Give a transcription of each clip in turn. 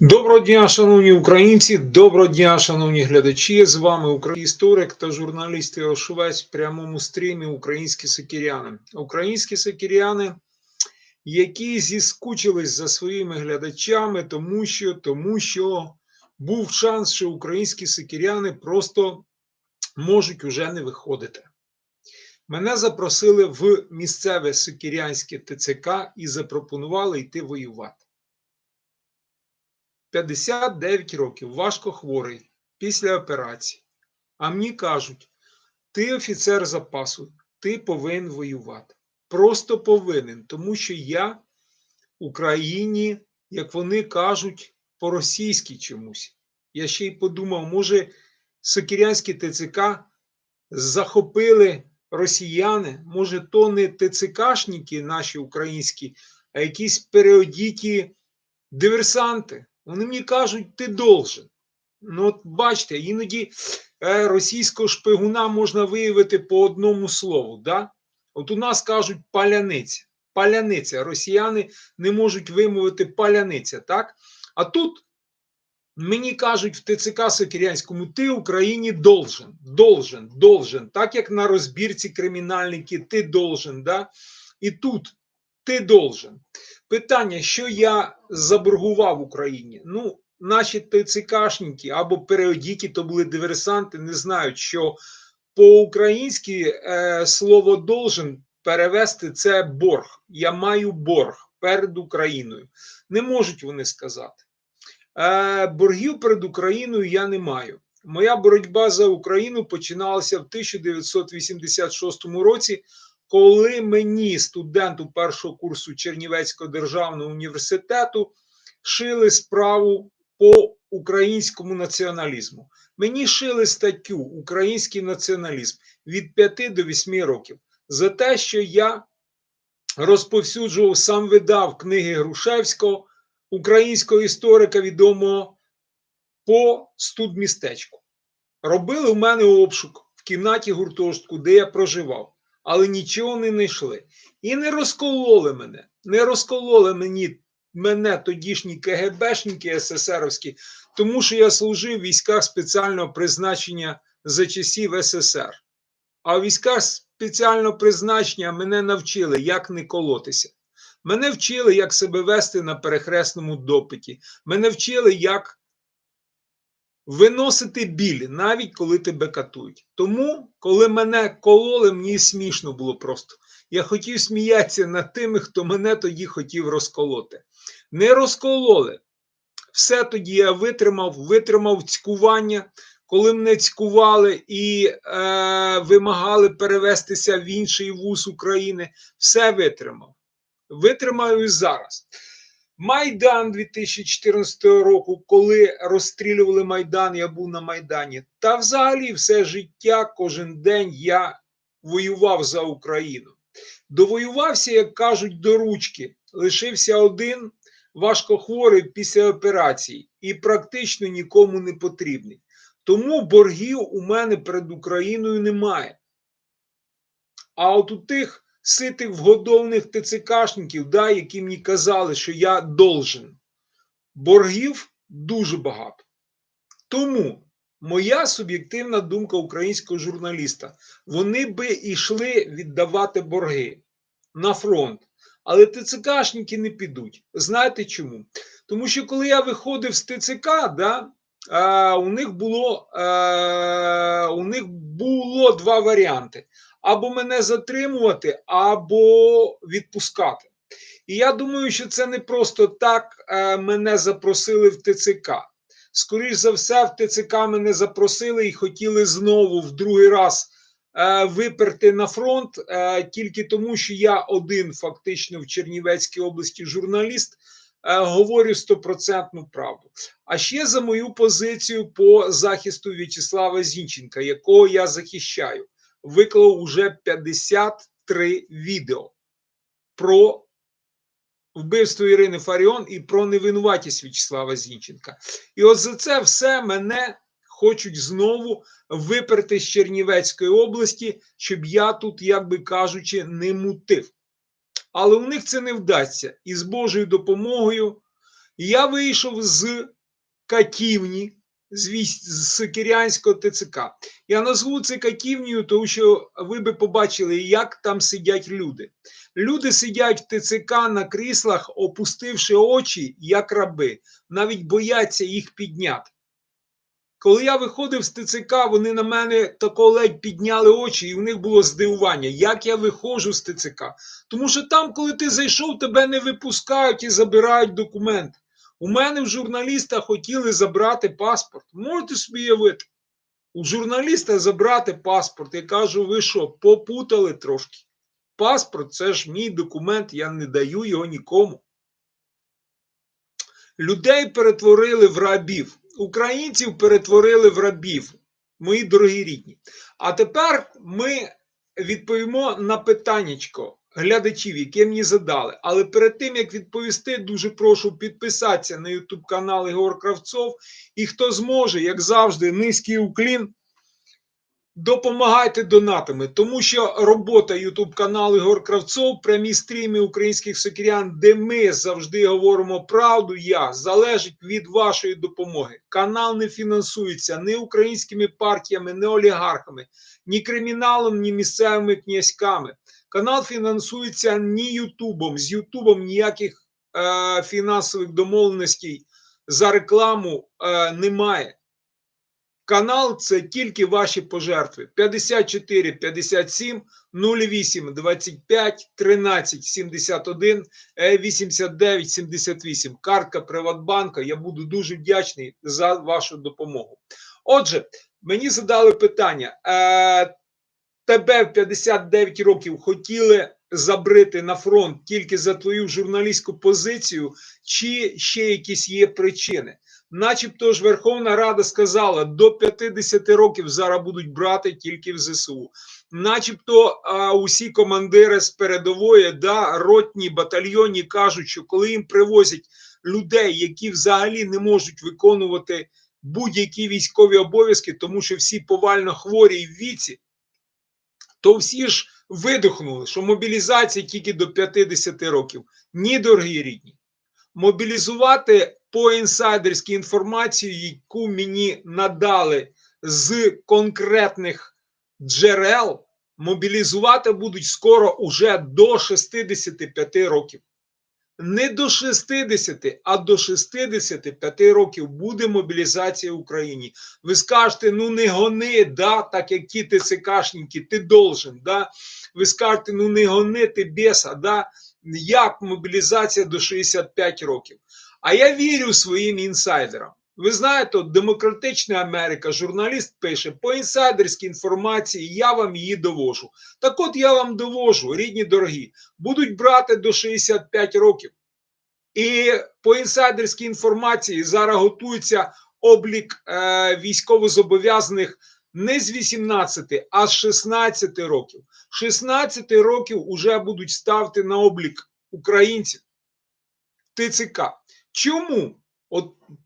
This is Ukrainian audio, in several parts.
Доброго дня, шановні українці, доброго дня, шановні глядачі. З вами український історик та журналіст Іо в прямому стрімі Українські сокіряни. Українські сокіряни, які зіскучились за своїми глядачами, тому що, тому що був шанс, що українські сокіряни просто можуть уже не виходити. Мене запросили в місцеве сокірянське ТЦК і запропонували йти воювати. 59 років, важко хворий після операції. А мені кажуть: ти офіцер запасу, ти повинен воювати. Просто повинен, тому що я Україні, як вони кажуть, по-російськи чомусь. Я ще й подумав, може, Сокірянські ТЦК захопили росіяни, може, то не ТЦКшники наші українські, а якісь періодіті диверсанти. Вони мені кажуть, ти должен. Ну, от бачите, іноді е, російського шпигуна можна виявити по одному слову. Да? От у нас кажуть паляниця. Паляниця. Росіяни не можуть вимовити паляниця, так? А тут мені кажуть в ТЦК Сокирянському, ти Україні должен, должен, должен. Так як на розбірці кримінальники, ти должен. Да? І тут ти должен. Питання, що я заборгував Україні? Ну, наші ТЦКшники або періодіки, то були диверсанти, не знають, що по-українськи е, слово должен перевести це борг. Я маю борг перед Україною. Не можуть вони сказати. Е, боргів перед Україною я не маю. Моя боротьба за Україну починалася в 1986 році коли мені, студенту першого курсу Чернівецького державного університету, шили справу по українському націоналізму. Мені шили статтю Український націоналізм від 5 до 8 років за те, що я розповсюджував сам видав книги Грушевського, українського історика відомого по студмістечку. Робили у мене обшук в кімнаті гуртожитку, де я проживав але нічого не знайшли. І не розкололи мене. Не розкололи мені мене тодішні КГБшники СССРовські, тому що я служив в військах спеціального призначення за часів СССР. А в військах спеціального призначення мене навчили, як не колотися. Мене вчили, як себе вести на перехресному допиті. Мене вчили, як виносити біль, навіть коли тебе катують. Тому, коли мене кололи, мені смішно було просто. Я хотів сміятися над тими, хто мене тоді хотів розколоти. Не розкололи. Все тоді я витримав, витримав цькування. Коли мене цькували і е, вимагали перевестися в інший вуз України, все витримав. Витримаю і зараз. Майдан 2014 року, коли розстрілювали Майдан, я був на Майдані. Та взагалі все життя, кожен день я воював за Україну. Довоювався, як кажуть, до ручки. Лишився один важкохворий після операції і практично нікому не потрібний. Тому боргів у мене перед Україною немає. А от у тих ситих вгодовних ТЦКшників, да, які мені казали, що я должен. Боргів дуже багато. Тому моя суб'єктивна думка українського журналіста: вони би йшли віддавати борги на фронт. Але ТЦКшники не підуть. Знаєте чому? Тому що коли я виходив з ТЦК, да, а, у них було а, у них було два варіанти: або мене затримувати, або відпускати. І я думаю, що це не просто так е, мене запросили в ТЦК. Скоріше за все, в ТЦК мене запросили і хотіли знову в другий раз е, виперти на фронт, е, тільки тому, що я один фактично в Чернівецькій області журналіст. Говорю стопроцентну правду. А ще за мою позицію по захисту В'ячеслава Зінченка, якого я захищаю виклав уже 53 відео про вбивство Ірини Фаріон і про невинуватість В'ячеслава Зінченка. І от за це все мене хочуть знову виперти з Чернівецької області, щоб я тут, як би кажучи, не мутив. Але у них це не вдасться. І з Божою допомогою я вийшов з катівні, з, Сокирянського ТЦК. Я назву це катівнею, тому що ви би побачили, як там сидять люди. Люди сидять в ТЦК на кріслах, опустивши очі, як раби, навіть бояться їх підняти. Коли я виходив з ТЦК, вони на мене тако ледь підняли очі, і в них було здивування, як я виходжу з ТЦК. Тому що там, коли ти зайшов, тебе не випускають і забирають документи. У мене в журналіста хотіли забрати паспорт. Можете собі уявити? У журналіста забрати паспорт. Я кажу, ви що, попутали трошки? Паспорт це ж мій документ, я не даю його нікому. Людей перетворили в рабів, українців перетворили в рабів, мої дорогі рідні. А тепер ми відповімо на питаннячко глядачів, яке мені задали. Але перед тим як відповісти, дуже прошу підписатися на YouTube канал Ігор Кравцов. І хто зможе, як завжди, низький уклін. Допомагайте донатами, тому що робота YouTube каналу Ігор Кравцов, прямі стріми українських сокирян, де ми завжди говоримо правду, я залежить від вашої допомоги. Канал не фінансується ні українськими партіями, ні олігархами, ні криміналом, ні місцевими князьками. Канал фінансується ні Ютубом. З Ютубом ніяких е, фінансових домовленостей за рекламу е, немає. Канал це тільки ваші пожертви. 54 57 08 25 13 71 е, 89 78. Картка Приватбанка. Я буду дуже вдячний за вашу допомогу. Отже, мені задали питання. Е, тебе в 59 років хотіли забрити на фронт тільки за твою журналістську позицію, чи ще якісь є причини? Начебто ж Верховна Рада сказала, до 50 років зараз будуть брати тільки в ЗСУ. Начебто а, усі командири з передової, да, ротні, батальйонні кажуть, що коли їм привозять людей, які взагалі не можуть виконувати будь-які військові обов'язки, тому що всі повально хворі і в віці, то всі ж видихнули, що мобілізація тільки до 50 років. Ні, дорогі рідні. Мобілізувати по інсайдерській інформації, яку мені надали з конкретних джерел, мобілізувати будуть скоро уже до 65 років. Не до 60, а до 65 років буде мобілізація в Україні. Ви скажете, ну не гони, да, так як ті ТЦКшники, ти должен. Да? Ви скажете, ну не гони ти беса, да? як мобілізація до 65 років. А я вірю своїм інсайдерам. Ви знаєте, Демократична Америка, журналіст пише по інсайдерській інформації, я вам її довожу. Так от я вам довожу, рідні дорогі, будуть брати до 65 років. І по інсайдерській інформації зараз готується облік е, військовозобов'язаних не з 18, а з 16 років. 16 років вже будуть ставити на облік українців ТЦК. Чому? От,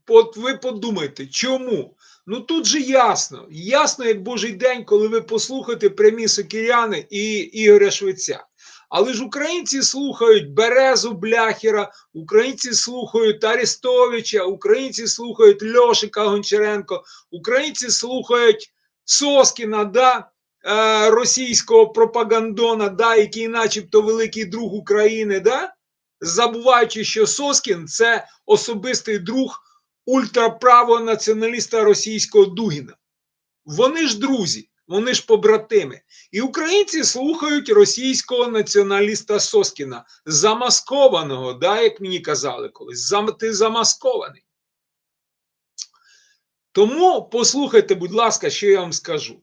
от ви подумайте, чому? Ну тут же ясно, ясно, як Божий день, коли ви послухаєте прямі сокиряни і Ігоря Швеця. Але ж українці слухають Березу Бляхера, українці слухають Арестовича, українці слухають Льошика Гончаренко, українці слухають Соскіна, да, е, російського пропагандона, да, який начебто великий друг України, да, забуваючи, що Соскін це особистий друг ультраправого націоналіста російського Дугіна. Вони ж друзі, вони ж побратими. І українці слухають російського націоналіста Соскіна, замаскованого, да, як мені казали колись, ти замаскований. Тому послухайте, будь ласка, що я вам скажу.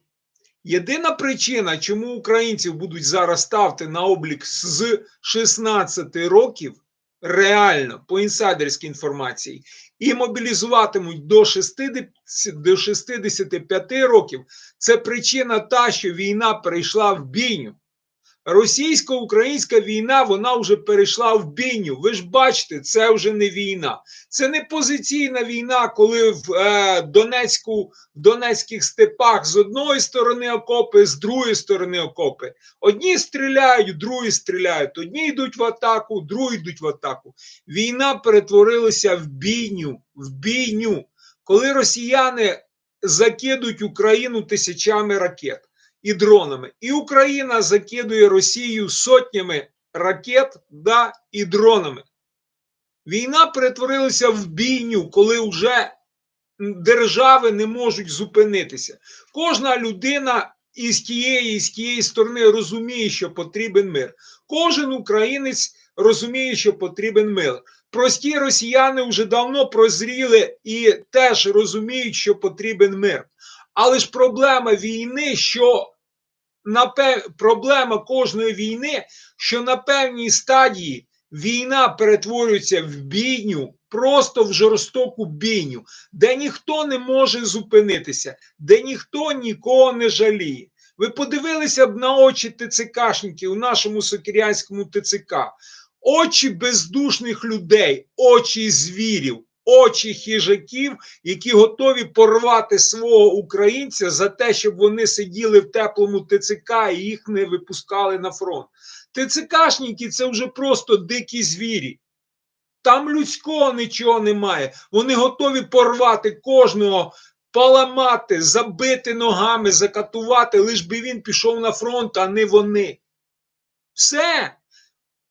Єдина причина, чому українців будуть зараз ставити на облік з 16 років, реально по інсайдерській інформації, і мобілізуватимуть до 60, до 65 років, це причина та, що війна перейшла в бійню. Російсько-українська війна вона вже перейшла в бійню. Ви ж бачите, це вже не війна. Це не позиційна війна, коли в е, Донецьку, в Донецьких степах з одної сторони окопи, з другої сторони окопи. Одні стріляють, другі стріляють. Одні йдуть в атаку, другі йдуть в атаку. Війна перетворилася в бійню, в бійню, коли росіяни закидують Україну тисячами ракет і дронами. І Україна закидує Росію сотнями ракет да, і дронами. Війна перетворилася в бійню, коли вже держави не можуть зупинитися. Кожна людина із тієї і з тієї сторони розуміє, що потрібен мир. Кожен українець розуміє, що потрібен мир. Прості росіяни вже давно прозріли і теж розуміють, що потрібен мир. Але ж проблема війни, що напев... проблема кожної війни, що на певній стадії війна перетворюється в бійню, просто в жорстоку бійню, де ніхто не може зупинитися, де ніхто нікого не жаліє. Ви подивилися б на очі ТЦКшників у нашому сокирянському ТЦК, очі бездушних людей, очі звірів, очі хижаків, які готові порвати свого українця за те, щоб вони сиділи в теплому ТЦК і їх не випускали на фронт. ТЦКшники це вже просто дикі звірі. Там людського нічого немає. Вони готові порвати кожного, поламати, забити ногами, закатувати, лиш би він пішов на фронт, а не вони. Все.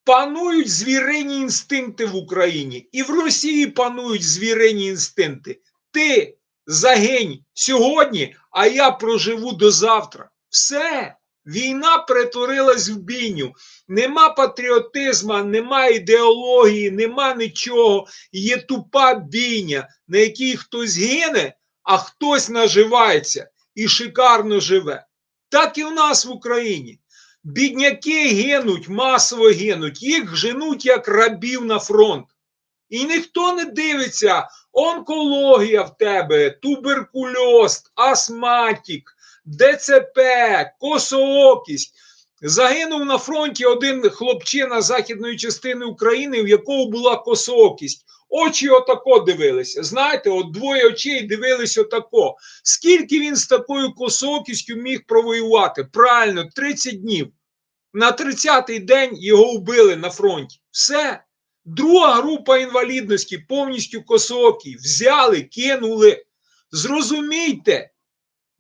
Панують звірині інстинкти в Україні. І в Росії панують звірині інстинкти. Ти загинь сьогодні, а я проживу до завтра. Все. Війна перетворилась в бійню. Нема патріотизму, нема ідеології, нема нічого. Є тупа бійня, на якій хтось гине, а хтось наживається і шикарно живе. Так і в нас в Україні. Бідняки гинуть, масово гинуть, їх женуть як рабів на фронт. І ніхто не дивиться, онкологія в тебе, туберкульоз, астматик, ДЦП, косоокість. Загинув на фронті один хлопчина західної частини України, в якого була косоокість. Очі отако дивилися. Знаєте, от двоє очей дивились отако. Скільки він з такою косоокістю міг провоювати? Правильно, 30 днів. На 30-й день його вбили на фронті. Все. Друга група інвалідності повністю косоокі. Взяли, кинули. Зрозумійте,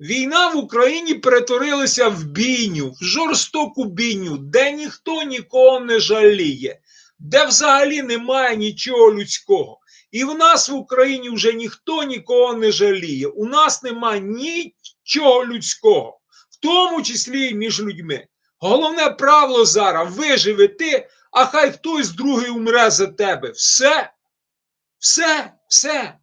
війна в Україні перетворилася в бійню, в жорстоку бійню, де ніхто нікого не жаліє, де взагалі немає нічого людського. І в нас в Україні вже ніхто нікого не жаліє. У нас немає нічого людського, в тому числі і між людьми. Головне правило зараз виживи ти, а хай хтось другий умре за тебе. Все, все, все.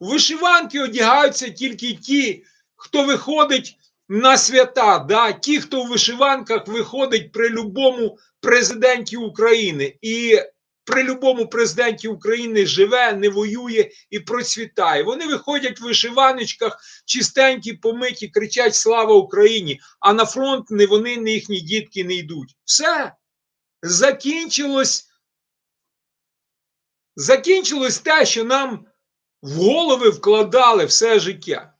Вишиванки одягаються тільки ті, хто виходить на свята, да? ті, хто в вишиванках виходить при любому президенті України. І при любому президенті України живе, не воює і процвітає. Вони виходять в вишиваночках, чистенькі, помиті, кричать Слава Україні! А на фронт не вони, не їхні дітки не йдуть. Все закінчилось. Закінчилось те, що нам в голови вкладали все життя.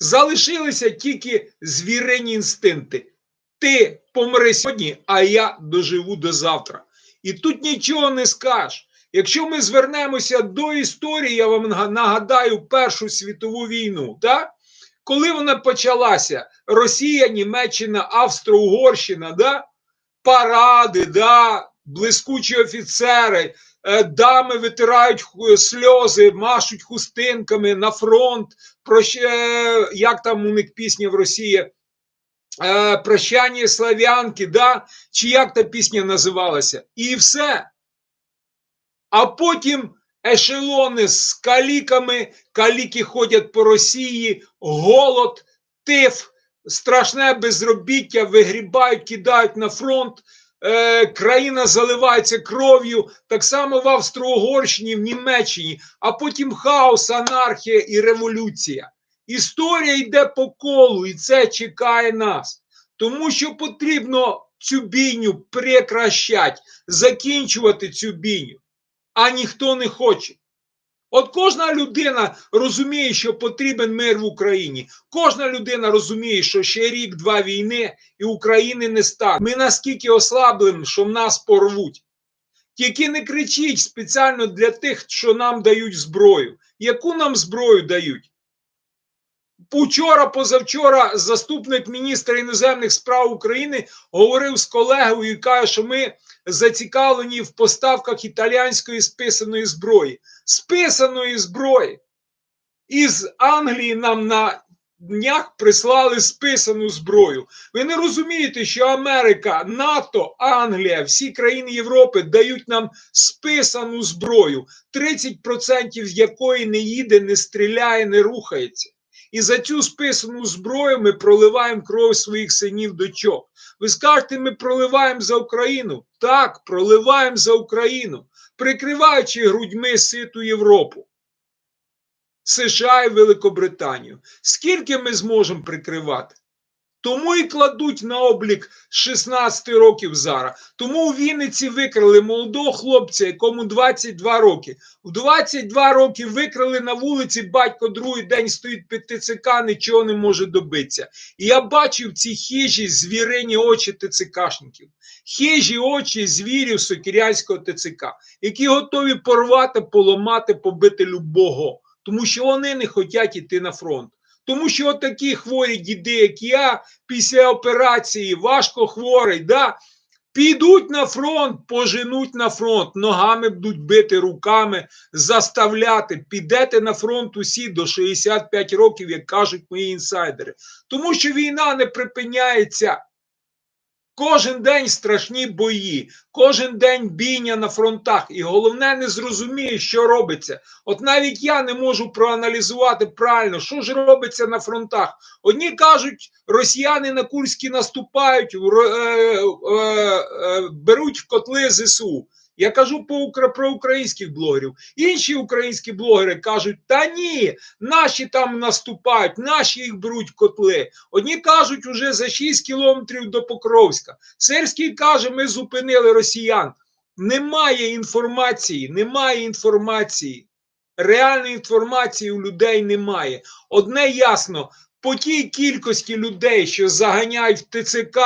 Залишилися тільки звірені інстинкти. Ти помри сьогодні, а я доживу до завтра. І тут нічого не скажеш. Якщо ми звернемося до історії, я вам нагадаю Першу світову війну, так? коли вона почалася, Росія, Німеччина, Австро-Угорщина, да? паради, да? блискучі офіцери, дами витирають сльози, машуть хустинками на фронт. Прощ... Як там у них пісня в Росії? Е, прощання славянки, да? чи як та пісня називалася, і все. А потім ешелони з каліками, каліки ходять по Росії, голод, тиф, страшне безробіття, вигрібають, кидають на фронт. Е, країна заливається кров'ю, так само в Австро-Угорщині, в Німеччині, а потім хаос, анархія і революція. Історія йде по колу, і це чекає нас. Тому що потрібно цю бійню прекращати, закінчувати цю бійню. А ніхто не хоче. От кожна людина розуміє, що потрібен мир в Україні. Кожна людина розуміє, що ще рік-два війни і України не стане. Ми наскільки ослаблені, що нас порвуть. Тільки не кричіть спеціально для тих, що нам дають зброю. Яку нам зброю дають? Учора, позавчора, заступник міністра іноземних справ України говорив з колегою і каже, що ми зацікавлені в поставках італіянської списаної зброї. Списаної зброї. Із Англії нам на днях прислали списану зброю. Ви не розумієте, що Америка, НАТО, Англія, всі країни Європи дають нам списану зброю, 30% якої не їде, не стріляє, не рухається. І за цю списану зброю ми проливаємо кров своїх синів дочок. Ви скажете, ми проливаємо за Україну? Так, проливаємо за Україну, прикриваючи грудьми ситу Європу. США і Великобританію. Скільки ми зможемо прикривати? Тому і кладуть на облік 16 років зараз. Тому у Вінниці викрали молодого хлопця, якому 22 роки. В 22 роки викрали на вулиці, батько другий день стоїть під ТЦК, нічого не може добитися. І я бачив ці хижі звірині очі ТЦКшників, хижі очі звірів Сокірянського ТЦК, які готові порвати, поламати, побити любого, тому що вони не хочуть йти на фронт. Тому що такі хворі діди, як я, після операції, важко хворий, да, підуть на фронт, поженуть на фронт, ногами будуть бити руками, заставляти. Підете на фронт усі до 65 років, як кажуть мої інсайдери. Тому що війна не припиняється. Кожен день страшні бої, кожен день бійня на фронтах, і головне не зрозуміє, що робиться. От навіть я не можу проаналізувати правильно, що ж робиться на фронтах. Одні кажуть, росіяни на Курські наступають, е, е, е, беруть в котли ЗСУ. Я кажу про українських блогерів. Інші українські блогери кажуть: та ні, наші там наступають, наші їх беруть котли. Одні кажуть, уже за 6 кілометрів до Покровська. Сирський каже, ми зупинили росіян. Немає інформації, немає інформації. Реальної інформації у людей немає. Одне ясно. По тій кількості людей, що заганяють в ТЦК,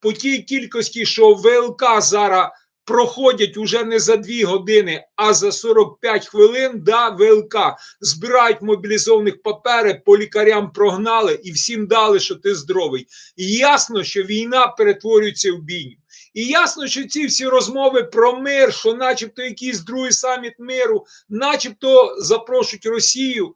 по тій кількості, що ВЛК зараз проходять уже не за 2 години, а за 45 хвилин да, ВЛК збирають мобілізованих папери, по лікарям прогнали і всім дали, що ти здоровий. І ясно, що війна перетворюється в бійню. І ясно, що ці всі розмови про мир, що начебто якийсь другий саміт миру, начебто запрошують Росію,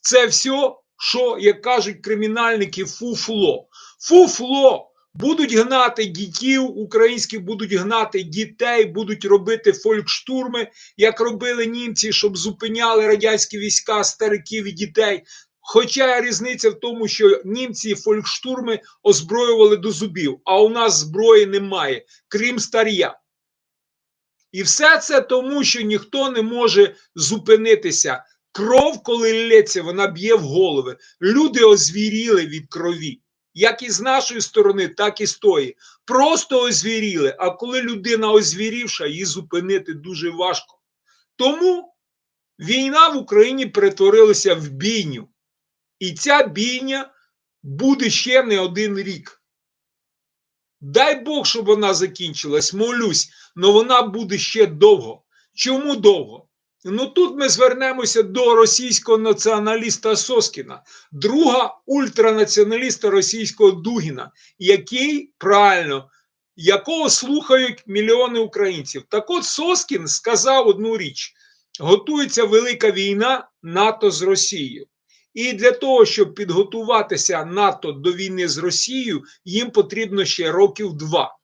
це все, що, як кажуть кримінальники, фуфло. Фуфло. Будуть гнати дітів, українські будуть гнати дітей, будуть робити фолькштурми, як робили німці, щоб зупиняли радянські війська стариків і дітей. Хоча різниця в тому, що німці фолькштурми озброювали до зубів, а у нас зброї немає, крім стар'я. І все це тому, що ніхто не може зупинитися. Кров, коли лється, вона б'є в голови. Люди озвіріли від крові як і з нашої сторони, так і з тої. Просто озвіріли. А коли людина озвірівша, її зупинити дуже важко. Тому війна в Україні перетворилася в бійню. І ця бійня буде ще не один рік. Дай Бог, щоб вона закінчилась, молюсь, але вона буде ще довго. Чому довго? Ну тут ми звернемося до російського націоналіста Соскіна, друга ультранаціоналіста російського Дугіна, який правильно, якого слухають мільйони українців. Так от Соскін сказав одну річ: готується велика війна НАТО з Росією. І для того, щоб підготуватися НАТО до війни з Росією, їм потрібно ще років два.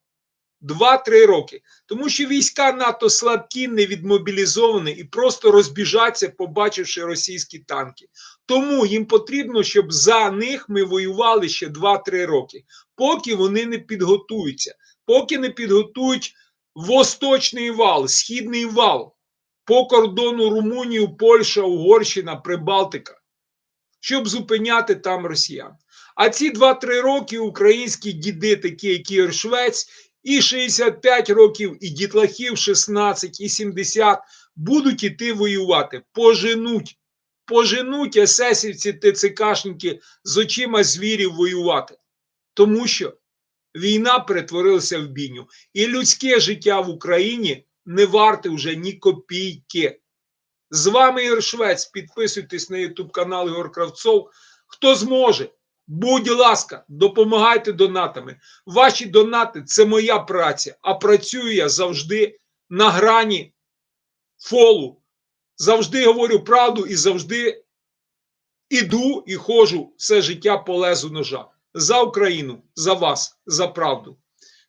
Два-три роки. Тому що війська НАТО слабкі, не відмобілізовані і просто розбіжаться, побачивши російські танки. Тому їм потрібно, щоб за них ми воювали ще 2-3 роки, поки вони не підготуються, поки не підготують восточний вал, східний вал по кордону Румунію, Польща, Угорщина, Прибалтика, щоб зупиняти там росіян. А ці 2-3 роки українські діди, такі як Ігор Швець і 65 років, і дітлахів 16, і 70 будуть іти воювати. Поженуть. Поженуть есесівці, ТЦКшники з очима звірів воювати. Тому що війна перетворилася в бійню. І людське життя в Україні не варте вже ні копійки. З вами Ігор Швець. Підписуйтесь на YouTube канал Ігор Кравцов. Хто зможе, будь ласка, допомагайте донатами. Ваші донати це моя праця, а працюю я завжди на грані фолу. Завжди говорю правду і завжди іду і ходжу все життя по лезу ножа. За Україну, за вас, за правду.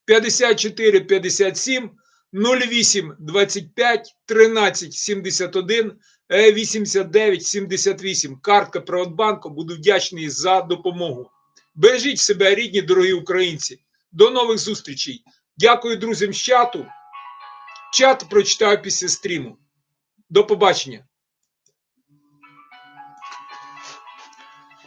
54 57 08 25 13 71 е, 89 78. Картка Приватбанку. Буду вдячний за допомогу. Бережіть себе, рідні, дорогі українці. До нових зустрічей. Дякую друзям з чату. Чат прочитаю після стріму. До побачення.